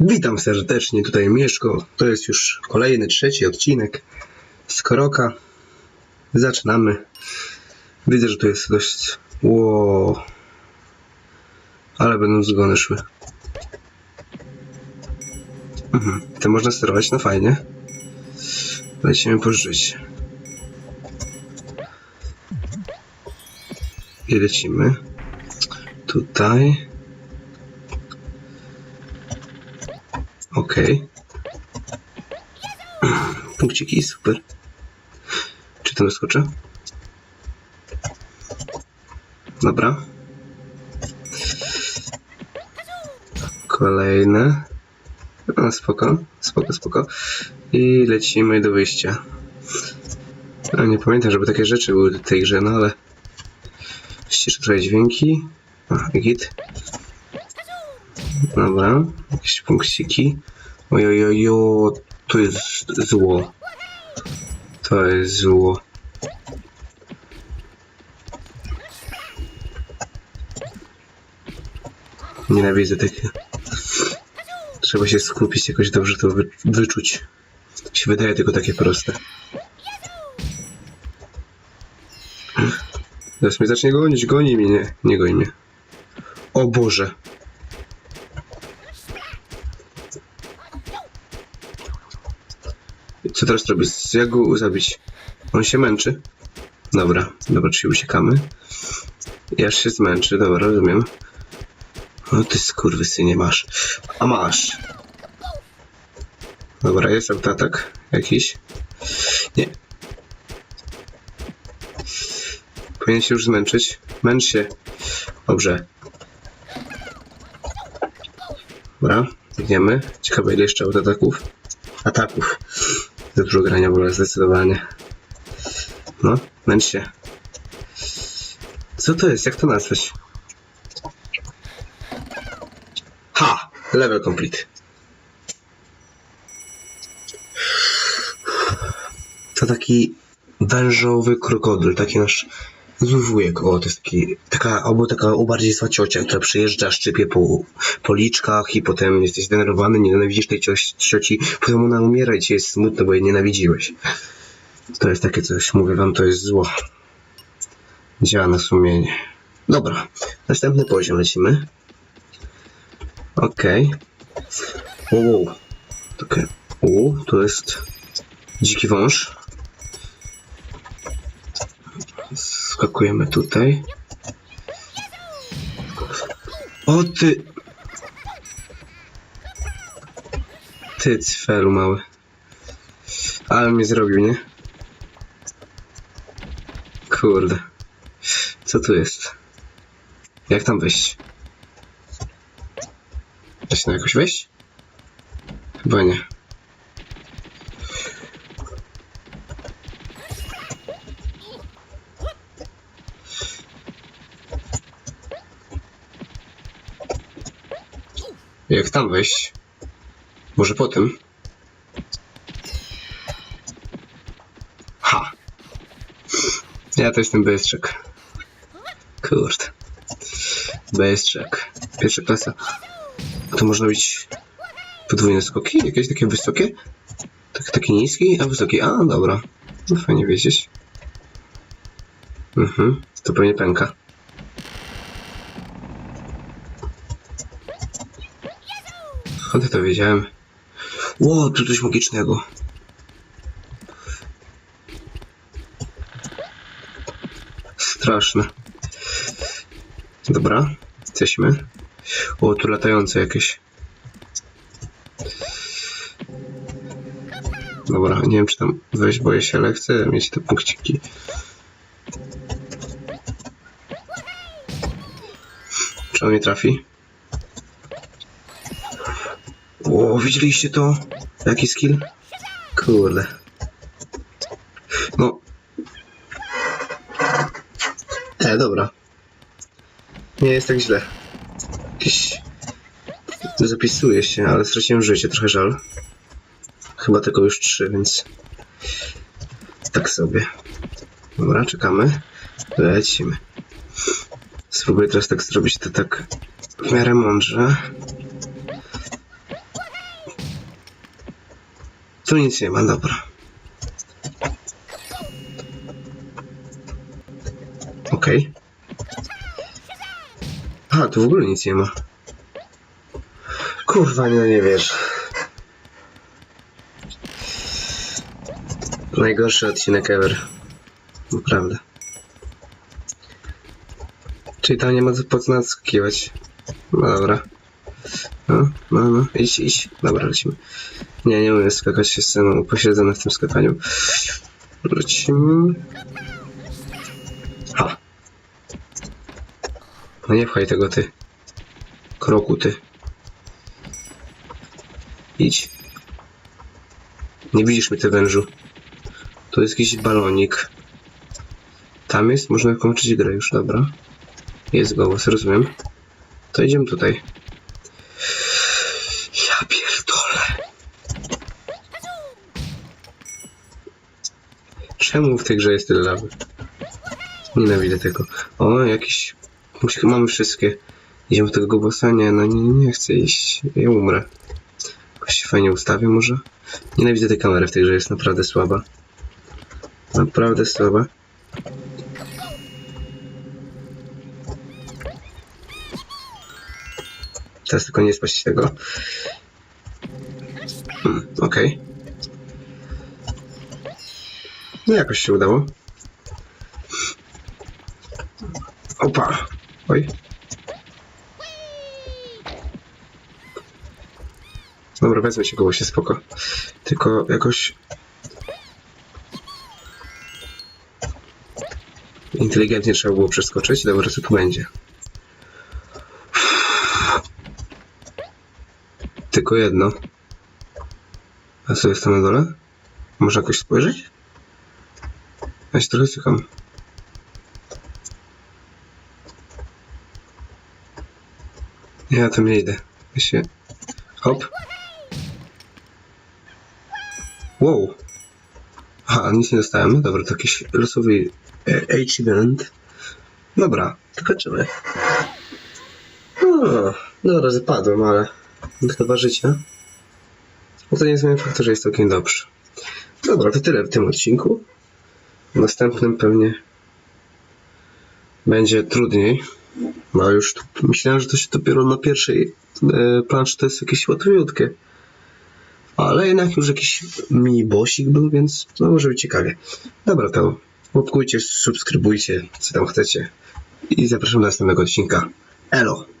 Witam serdecznie, tutaj Mieszko. To jest już kolejny, trzeci odcinek z Koroka. Zaczynamy. Widzę, że tu jest dość... Ło. Ale będą zgony szły. Mhm. To można sterować, no fajnie. Lecimy po życie. I lecimy. Tutaj. Okej. Punkciki, super. Czy to doskoczę? Dobra. Kolejne. No, spoko, spoko, spoko. I lecimy do wyjścia. No, nie pamiętam, żeby takie rzeczy były w tej grze, no ale... Ściszę trochę dźwięki. A, git. Dobra, jakieś punkciki. Ojojojo, to jest zło. To jest zło. Nienawidzę takiego. Trzeba się skupić, jakoś dobrze to wy wyczuć. Się wydaje tylko takie proste. Zaraz mnie zacznie gonić, goni mnie, nie, nie goni mnie. O Boże. Co teraz robić? Jak go zabić? On się męczy. Dobra, dobra, czyli uciekamy. Aż się zmęczy, dobra, rozumiem. No ty skurwysynie masz. A masz. Dobra, jest autoatak jakiś. Nie. Powinien się już zmęczyć. Męcz się. Dobrze. Dobra, biegniemy. Ciekawe ile jeszcze autoataków. Ataków. Za dużo grania wolę zdecydowanie. No, męcz się. Co to jest? Jak to nazwać? Ha! Level complete. To taki wężowy krokodyl, taki nasz zuwujek. O, to jest taki, taka, albo taka ubardziejsła ciocia, która przyjeżdża, szczypie po policzkach i potem jesteś zdenerwowany, nienawidzisz tej cioci, potem ona umiera i ci jest smutno, bo jej nienawidziłeś. To jest takie coś, mówię wam, to jest zło. Działa na sumienie. Dobra, następny poziom lecimy. Okej. Okay. Wow. Okay. to jest dziki wąż. Skakujemy tutaj. O ty! Ty cfelu mały. Ale mnie zrobił, nie? Kurde. Co tu jest? Jak tam wejść? Da się na jakoś wejść? Chyba nie. Jak tam wejść? Może potem? Ha! Ja to jestem bystrzek. Kurde. Bystrzek. Pierwsza klasa. To można być podwójne skoki? Jakieś takie wysokie? Tak, taki niski, a wysoki. A, dobra. No fajnie wiedzieć. Mhm, to pewnie pęka. Skąd to wiedziałem? Ło, tu coś magicznego. Straszne. Dobra, jesteśmy. O, tu latające jakieś. Dobra, nie wiem czy tam wejść, boję się, ale chcę mieć te punkciki. Czy on mnie trafi? O, widzieliście to? Jaki skill? Kurde. No. E, dobra. Nie jest tak źle. Jakiś... Zapisuje się, ale straciłem życie, trochę żal. Chyba tylko już trzy, więc... Tak sobie. Dobra, czekamy. Lecimy. Spróbuję teraz tak zrobić to tak w miarę mądrze. Tu nic nie ma, dobra. Okej. A, tu w ogóle nic nie ma. Kurwa, no nie wiesz. Najgorszy odcinek ever. Naprawdę. Czyli tam nie ma co podnaskiwać. No dobra. No, no, no, idź, idź. Dobra, lecimy. Nie, nie umiem skakać, jestem upośledzony w tym skakaniu. Lecimy. Ha. No nie pchaj tego ty. Kroku ty. Idź. Nie widzisz mnie ty wężu. Tu jest jakiś balonik. Tam jest? Można kończyć grę już, dobra. Jest głos, rozumiem. To idziemy tutaj. Czemu w tej grze jest tyle lawy? Nienawidzę tego. O, jakiś... Mamy wszystkie. Idziemy do tego gobosa? Nie, no nie, nie chcę iść. Ja umrę. Jakoś się fajnie ustawię może? Nienawidzę tej kamery w tej grze, jest naprawdę słaba. Naprawdę słaba. Teraz tylko nie spaść tego. Hmm, okej. No jakoś się udało. Opa! Oj. Dobra, wezmę się koło się spoko. Tylko jakoś... Inteligentnie trzeba było przeskoczyć. Dobra, co tu będzie? Tylko jedno. A co jest tam na dole? Można jakoś spojrzeć? Ja się trochę. Nie, ja tam nie idę. Ja się... Hop. Wow. Aha, nic nie dostałem. Dobra, to jakiś losowy e, achievement. Dobra, to kończymy. O, dobra, zapadłem, ale chyba życia. No to nie zmienia faktu, że jest całkiem dobrze. Dobra, to tyle w tym odcinku. Następnym pewnie będzie trudniej. Bo już myślałem, że to się dopiero na pierwszej e, planszy to jest jakieś łatwiutkie. Ale jednak już jakiś mini bossik był, więc no może być ciekawie. Dobra, to łapkujcie, subskrybujcie, co tam chcecie. I zapraszam do następnego odcinka. Elo!